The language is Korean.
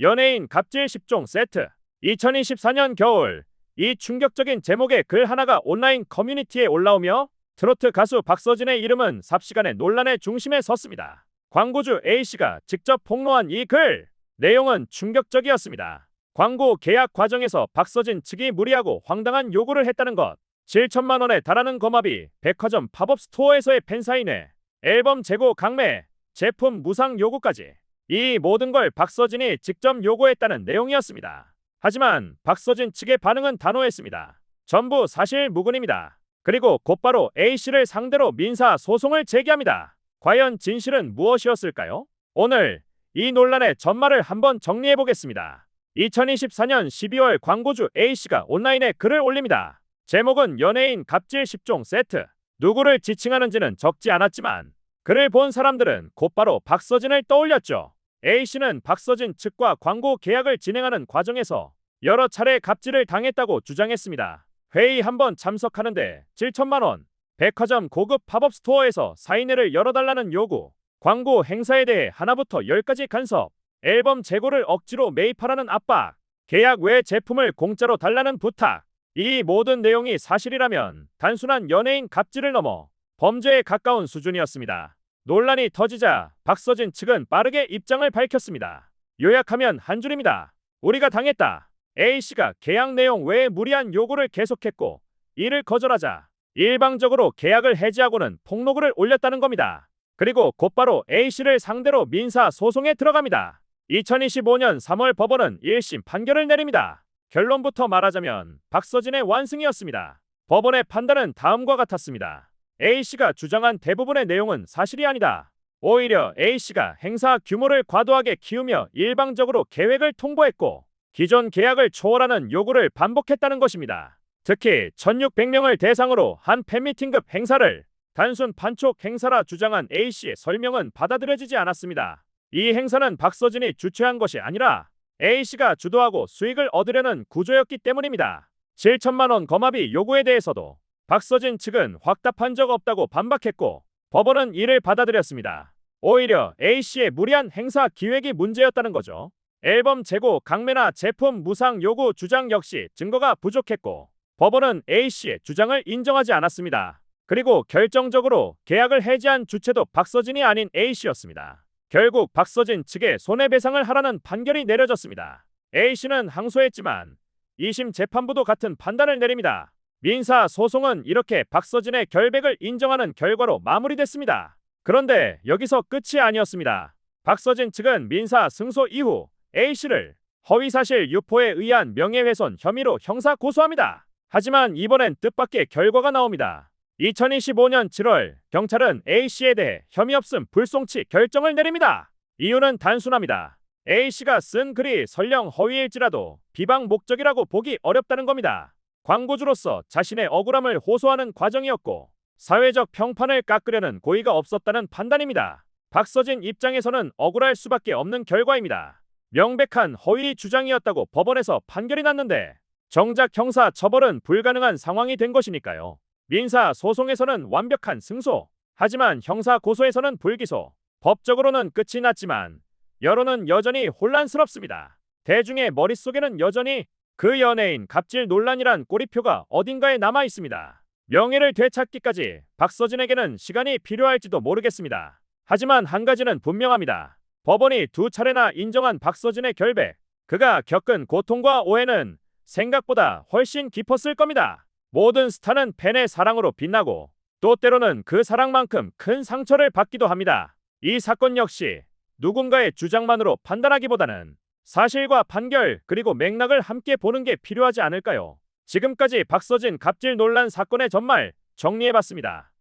연예인 갑질 10종 세트. 2024년 겨울. 이 충격적인 제목의 글 하나가 온라인 커뮤니티에 올라오며 트로트 가수 박서진의 이름은 삽시간에 논란의 중심에 섰습니다. 광고주 A씨가 직접 폭로한 이 글. 내용은 충격적이었습니다. 광고 계약 과정에서 박서진 측이 무리하고 황당한 요구를 했다는 것. 7천만 원에 달하는 거마비 백화점 팝업 스토어에서의 팬사인회. 앨범 재고 강매. 제품 무상 요구까지 이 모든 걸 박서진이 직접 요구했다는 내용이었습니다. 하지만 박서진 측의 반응은 단호했습니다. 전부 사실 무근입니다. 그리고 곧바로 A씨를 상대로 민사 소송을 제기합니다. 과연 진실은 무엇이었을까요? 오늘 이 논란의 전말을 한번 정리해 보겠습니다. 2024년 12월 광고주 A씨가 온라인에 글을 올립니다. 제목은 연예인 갑질 10종 세트. 누구를 지칭하는지는 적지 않았지만 글을 본 사람들은 곧바로 박서진을 떠올렸죠. A씨는 박서진 측과 광고 계약을 진행하는 과정에서 여러 차례 갑질을 당했다고 주장했습니다. 회의 한 번 참석하는데 7천만 원, 백화점 고급 팝업 스토어에서 사인회를 열어달라는 요구, 광고 행사에 대해 하나부터 열까지 간섭, 앨범 재고를 억지로 매입하라는 압박, 계약 외 제품을 공짜로 달라는 부탁, 이 모든 내용이 사실이라면 단순한 연예인 갑질을 넘어 범죄에 가까운 수준이었습니다. 논란이 터지자 박서진 측은 빠르게 입장을 밝혔습니다. 요약하면 한 줄입니다. 우리가 당했다. A씨가 계약 내용 외에 무리한 요구를 계속했고 이를 거절하자 일방적으로 계약을 해지하고는 폭로글을 올렸다는 겁니다. 그리고 곧바로 A씨를 상대로 민사 소송에 들어갑니다. 2025년 3월 법원은 1심 판결을 내립니다. 결론부터 말하자면 박서진의 완승이었습니다. 법원의 판단은 다음과 같았습니다. A씨가 주장한 대부분의 내용은 사실이 아니다. 오히려 A씨가 행사 규모를 과도하게 키우며 일방적으로 계획을 통보했고 기존 계약을 초월하는 요구를 반복했다는 것입니다. 특히 1600명을 대상으로 한 팬미팅급 행사를 단순 판촉 행사라 주장한 A씨의 설명은 받아들여지지 않았습니다. 이 행사는 박서진이 주최한 것이 아니라 A씨가 주도하고 수익을 얻으려는 구조였기 때문입니다. 7천만 원 거마비 요구에 대해서도 박서진 측은 확답한 적 없다고 반박했고 법원은 이를 받아들였습니다. 오히려 A씨의 무리한 행사 기획이 문제였다는 거죠. 앨범 재고 강매나 제품 무상 요구 주장 역시 증거가 부족했고 법원은 A씨의 주장을 인정하지 않았습니다. 그리고 결정적으로 계약을 해지한 주체도 박서진이 아닌 A씨였습니다. 결국 박서진 측에 손해배상을 하라는 판결이 내려졌습니다. A씨는 항소했지만 2심 재판부도 같은 판단을 내립니다. 민사 소송은 이렇게 박서진의 결백을 인정하는 결과로 마무리됐습니다. 그런데 여기서 끝이 아니었습니다. 박서진 측은 민사 승소 이후 A씨를 허위사실 유포에 의한 명예훼손 혐의로 형사 고소합니다. 하지만 이번엔 뜻밖의 결과가 나옵니다. 2025년 7월 경찰은 A씨에 대해 혐의 없음 불송치 결정을 내립니다. 이유는 단순합니다. A씨가 쓴 글이 설령 허위일지라도 비방 목적이라고 보기 어렵다는 겁니다. 광고주로서 자신의 억울함을 호소하는 과정이었고 사회적 평판을 깎으려는 고의가 없었다는 판단입니다. 박서진 입장에서는 억울할 수밖에 없는 결과입니다. 명백한 허위 주장이었다고 법원에서 판결이 났는데 정작 형사 처벌은 불가능한 상황이 된 것이니까요. 민사 소송에서는 완벽한 승소, 하지만 형사 고소에서는 불기소. 법적으로는 끝이 났지만 여론은 여전히 혼란스럽습니다. 대중의 머릿속에는 여전히 그 연예인 갑질 논란이란 꼬리표가 어딘가에 남아 있습니다. 명예를 되찾기까지 박서진에게는 시간이 필요할지도 모르겠습니다. 하지만 한 가지는 분명합니다. 법원이 두 차례나 인정한 박서진의 결백, 그가 겪은 고통과 오해는 생각보다 훨씬 깊었을 겁니다. 모든 스타는 팬의 사랑으로 빛나고 또 때로는 그 사랑만큼 큰 상처를 받기도 합니다. 이 사건 역시 누군가의 주장만으로 판단하기보다는 사실과 판결 그리고 맥락을 함께 보는 게 필요하지 않을까요? 지금까지 박서진 갑질 논란 사건의 전말 정리해봤습니다.